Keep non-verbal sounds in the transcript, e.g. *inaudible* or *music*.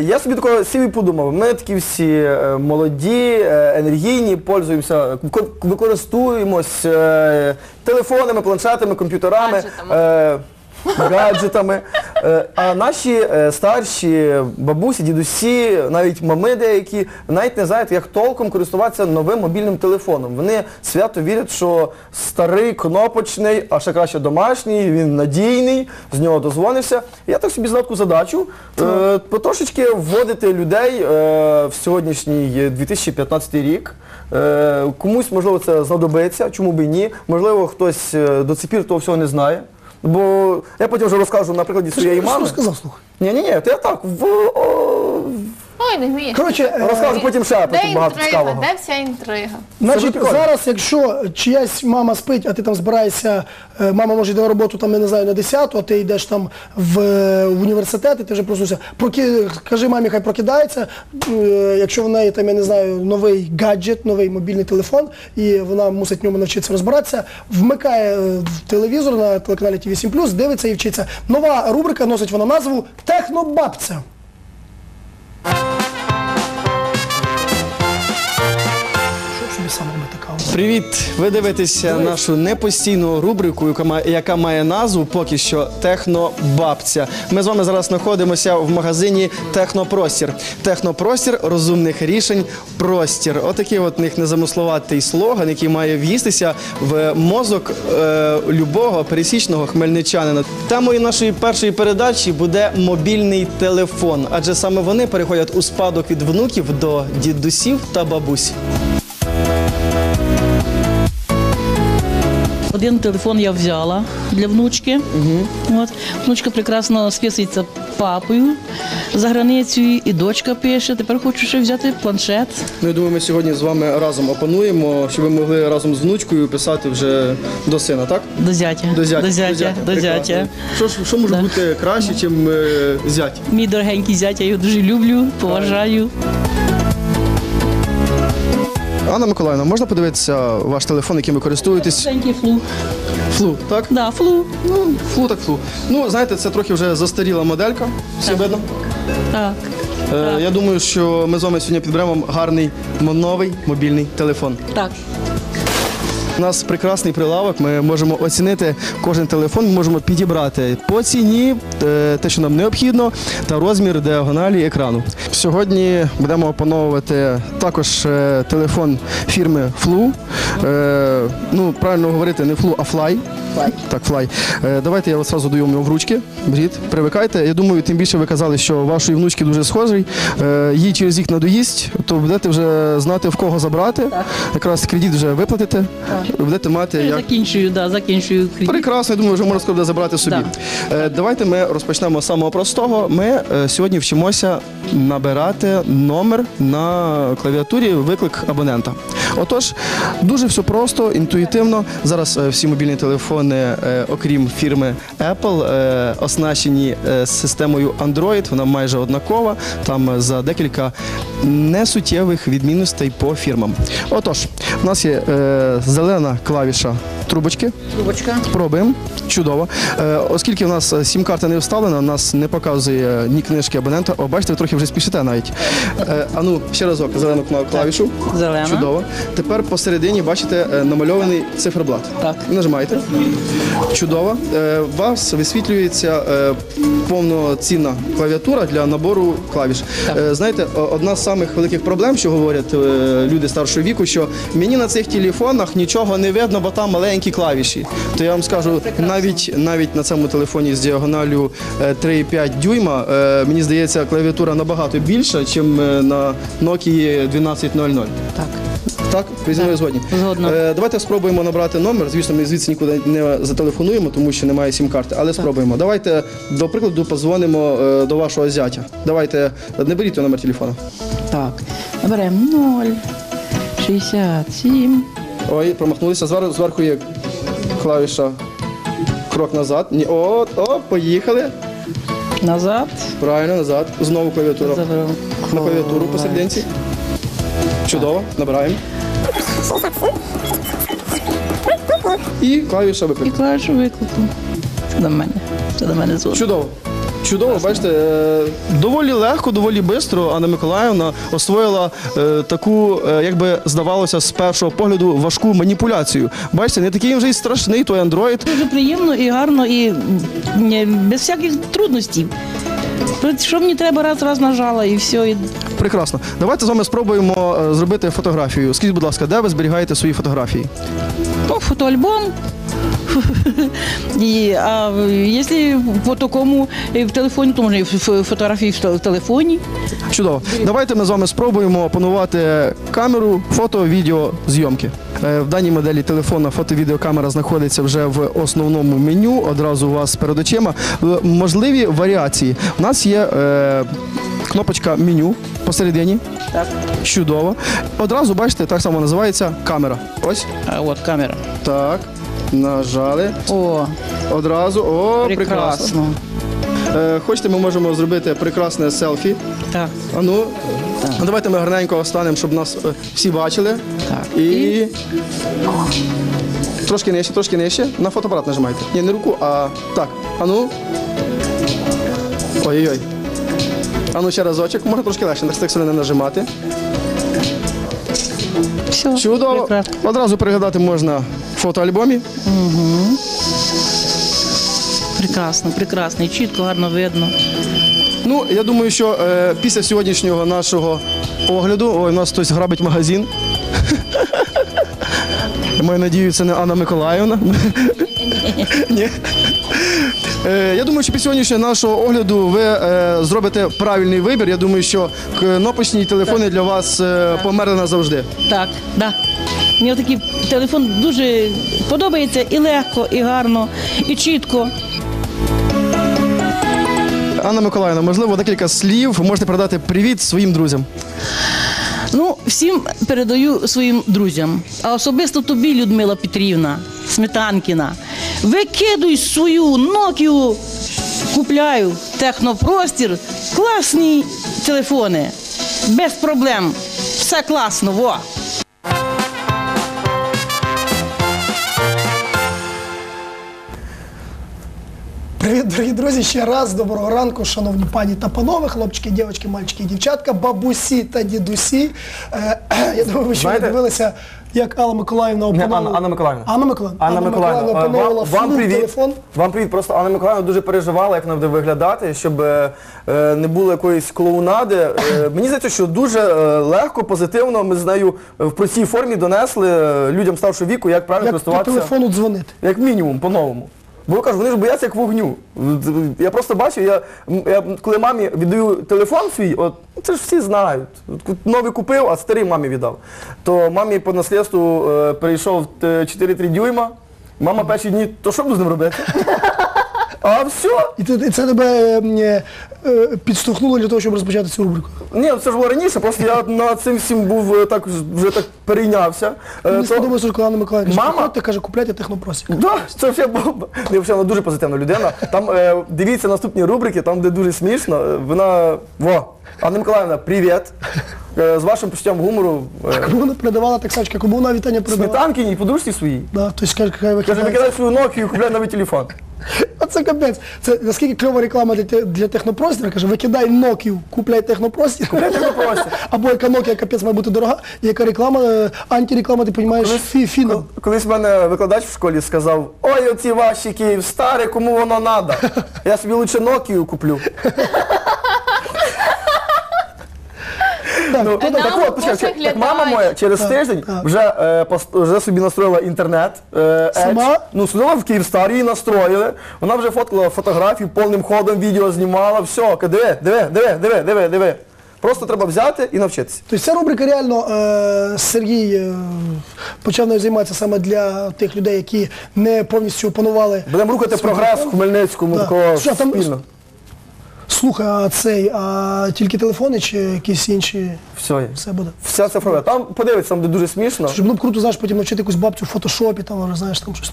я собі такого і подумав, ми такі всі е, молоді, е, енергійні, пользуємося, ко- використовуємось е, телефонами, планшетами, комп'ютерами. Гаджетами. е, Гаджетами. Е, А наші е, старші бабусі, дідусі, навіть мами деякі, навіть не знають, як толком користуватися новим мобільним телефоном. Вони свято вірять, що старий кнопочний, а ще краще домашній, він надійний, з нього дозвонишся. Я так собі знав таку задачу е, потрошечки вводити людей е, в сьогоднішній 2015 рік. Е, комусь, можливо, це знадобиться, чому б і ні. Можливо, хтось е, до цих пір того всього не знає. Бо я потім вже розкажу на прикладі своєї Що мами. сказав, слухай? Ні, ні, ні, то я так в о, не вмієш. Коротше, е, розкажу потім ще Де потім багато інтрига? цікавого. Де вся інтрига? Значить, прикольно. зараз, якщо чиясь мама спить, а ти там збираєшся, е, мама може йде на роботу там, я не знаю, на 10, а ти йдеш там в, е, в університет, і ти вже проснувся. Проки... Кажи мамі, хай прокидається. Е, Якщо в неї там, я не знаю, новий гаджет, новий мобільний телефон, і вона мусить в ньому навчитися розбиратися, вмикає е, в телевізор на телеканалі TV7+, дивиться і вчиться. Нова рубрика носить вона назву Технобабця. Собі сам робити каву? Привіт! Ви дивитеся нашу непостійну рубрику, яка має, яка має назву поки що Технобабця. Ми з вами зараз знаходимося в магазині Технопростір. Технопростір розумних рішень простір. Отакий от них незамисловатий слоган, який має в'їстися в мозок е, любого пересічного хмельничанина. Темою нашої першої передачі буде мобільний телефон, адже саме вони переходять у спадок від внуків до дідусів та бабусь. Один телефон я взяла для внучки. От. Внучка прекрасно списується папою за границею, і дочка пише. Тепер хочу ще взяти планшет. Ну, я думаю, ми сьогодні з вами разом опануємо, щоб ви могли разом з внучкою писати вже до сина, так? До зятя. До зятя. До зятя. До Прекрасно. зятя. Що, ж- що може бути краще, ніж е, зять? Мій дорогенький зятя, я його дуже люблю, поважаю. Анна Миколаївна, можна подивитися ваш телефон, яким ви користуєтесь? Маленький флу. Флу, так? Да, флу. Ну, флу так флу. Ну, знаєте, це трохи вже застаріла моделька. Всі видно? Так. Е, я думаю, що ми з вами сьогодні підберемо вам гарний новий мобільний телефон. Так. У нас прекрасний прилавок. Ми можемо оцінити кожен телефон, ми можемо підібрати по ціні е, те, що нам необхідно, та розмір діагоналі екрану. Сьогодні будемо опановувати також е, телефон фірми Flu. Е, ну, правильно говорити, не Flu, а Fly. Так, Fly. Е, давайте я вас одразу даю в ручки. Беріть, привикайте. Я думаю, тим більше ви казали, що вашої внучки дуже схожий. Е, їй через їх надоїсть, то будете вже знати в кого забрати. Якраз кредит вже виплатите. Будете мати Я як. закінчую, да, закінчую кредит. Прекрасно, я думаю, вже можна скоро забрати собі. Е, давайте ми розпочнемо з самого простого. Ми е, сьогодні вчимося набирати номер на клавіатурі виклик абонента. Отож, дуже все просто, інтуїтивно. Зараз е, всі мобільні телефони, е, окрім фірми Apple, е, оснащені системою Android. Вона майже однакова. Там за декілька несуттєвих відмінностей по фірмам. Отож, у нас є зелена клавіша трубочки. Трубочка. Пробуємо. Чудово. Е, оскільки у нас сім-карта не вставлена, у нас не показує ні книжки абонента. О, бачите, ви трохи вже спішите навіть. Е, а ну, ще разок, зелену клавішу. Зелена. Чудово. Тепер посередині бачите е, намальований циферблат. Так. Нажимаєте. Чудово. Е, У вас висвітлюється е, повноцінна клавіатура для набору клавіш. Е, знаєте, одна з самих великих проблем, що говорять люди старшого віку, що мені на цих телефонах нічого не видно, бо там маленькі клавіші. То я вам скажу, навіть навіть на цьому телефоні з діагоналю е, 3,5 дюйма, мені здається, клавіатура набагато більша, ніж на Nokia 1200. Так. Так, ви зі мною згодні. Згодна. Е, давайте спробуємо набрати номер. Звісно, ми звідси нікуди не зателефонуємо, тому що немає сім-карти, але спробуємо. Давайте, до прикладу, позвонимо е, до вашого зятя. Давайте, не беріть той номер телефону. Так. Наберемо 0, 67. Ой, промахнулися. Зверху, зверху є клавіша крок назад. Ні, о, о, поїхали. Назад. Правильно, назад. Знову клавіатура. Заберемо. На клавіатуру посерединці. Чудово, набираємо. І клавіша І клавішу виклику. Це до мене. Це до мене дзвонить. Чудово. Чудово, бачите, е, доволі легко, доволі швидко Анна Миколаївна освоїла е, таку, е, як би здавалося, з першого погляду важку маніпуляцію. Бачите, не такий вже й страшний той андроїд. Дуже приємно і гарно, і м, без всяких трудностей. Що мені треба, раз, раз нажала і все. І... Прекрасно. Давайте з вами спробуємо е, зробити фотографію. Скажіть, будь ласка, де ви зберігаєте свої фотографії? Ну, фотоальбом. *laughs* І, а якщо по такому е, в телефоні, то можна і ф- фотографії в тел- телефоні. Чудово. Давайте ми з вами спробуємо опанувати камеру фото, відео зйомки. Е, В даній моделі телефона фото-відеокамера знаходиться вже в основному меню. Одразу у вас перед очима. Е, Можливі варіації. У нас є е, кнопочка меню посередині. Так. Чудово. Одразу бачите, так само називається камера. Ось А от камера. так. Нажали. О, Одразу. О, прекрасно. прекрасно. Е, хочете, ми можемо зробити прекрасне селфі. Так. А ну, ну, давайте ми гарненько станемо, щоб нас е, всі бачили. Так. І... Трошки нижче, трошки нижче. На фотоапарат нажимайте. Ні, не руку, а так. А ну. Ой-ой-ой. А ну ще разочок. Можна трошки легше, так так сильно не нажимати. Все. Чудово. Прекрасно. Одразу пригадати можна в фотоальбомі. Прекрасно, прекрасно. І чітко, гарно видно. Ну, я думаю, що е, після сьогоднішнього нашого огляду, ой, у нас хтось грабить магазин. *laughs* Маю надію, це не Анна Миколаївна. *laughs* Ні. Е, Я думаю, що після сьогоднішнього нашого огляду ви е, зробите правильний вибір. Я думаю, що кнопочні телефони для вас е, померли назавжди. Так, да. Мені такий телефон дуже подобається і легко, і гарно, і чітко. Анна Миколаївна, можливо, декілька слів можете передати привіт своїм друзям. Ну, всім передаю своїм друзям, а особисто тобі, Людмила Петрівна, Сметанкіна. Викидуй свою Nokia, купляю технопростір, класні телефони. Без проблем. Все класно, во. Привіт, дорогі друзі! Ще раз доброго ранку, шановні пані та панове, хлопчики, дівчатки, мальчики і дівчатка, бабусі та дідусі. Е, *clears throat* я думаю, ви ще Знаєте- дивилися, як Алла Миколаївна Не, опановувала. Анна, Анна Миколаївна. Анна Миколаївна. Анна Миколаївна, е, опановувала вам, вам флюк привіт. телефон. Вам привіт. Просто Анна Миколаївна дуже переживала, як вона буде виглядати, щоб е, е, не було якоїсь клоунади. Е, мені здається, що дуже е, легко, позитивно ми з нею в простій формі донесли е, людям старшого віку, як правильно Як по користуватися. телефону дзвонити. Як мінімум, по-новому. Бо кажу, вони ж бояться як вогню. Я просто бачу, я, я коли мамі віддаю телефон свій, от це ж всі знають. Новий купив, а старий мамі віддав. То мамі по наслідству е, перейшов е, 4-3 дюйма. Мама перші дні, то що буду з ним робити? А все. І, ти- це тебе е, е, е, підштовхнуло для того, щоб розпочати цю рубрику. Ні, це ж було раніше, просто я над цим всім був е, так вже так перейнявся. Е, Мені то- сподобалося, коли Анна Миколаївна Мама- приходьте, каже, купляйте технопростір. Да, це. Не, взагалі, вона дуже позитивна людина. Там е, дивіться наступні рубрики, там де дуже смішно. Е, Вона. Во! Анна Миколаївна, привіт. Е, з вашим почуттям гумору. Е, Кому вона передавала так сачка, кому вона вітання передавала? Сметанкіній подружці своїй. Да, тобто каже, хай Каже, викидає. викидай свою Nokia і купляй новий телефон. *laughs* А це капець. Це наскільки кльова реклама для, те- для технопростіра, каже, викидай Nokia, купляй технопростір. Купляй технопростір. *laughs* Або яка Nokia капець має бути дорога, і яка реклама, е, антиреклама, ти розумієш, фі. Колись в мене викладач в школі сказав, ой, оці ваші київ старе, кому воно треба? *laughs* Я собі лучше Nokia куплю. Ну, А так от, почекай, так мама моя через тиждень вже, е, пост- вже собі настроїла інтернет. Е, Edge. Сама? Ну, сиділа в Київстарі, її настроїли. Вона вже фоткала фотографії, повним ходом відео знімала. Все, ка- диви, диви, диви, диви, диви, диви. Просто треба взяти і навчитися. Тобто ця рубрика реально е, Сергій е, почав нею займатися саме для тих людей, які не повністю опанували. Будемо рухати прогрес в. Хмельницькому Да. такого Що там- спільно. Слухай, а цей, а тільки телефони чи якісь інші, Все є. все буде. Вся цифрова. Там подивиться, там буде дуже смішно. Щоб було б круто, знаєш, потім навчити якусь бабцю в фотошопі, там, знаєш, там щось.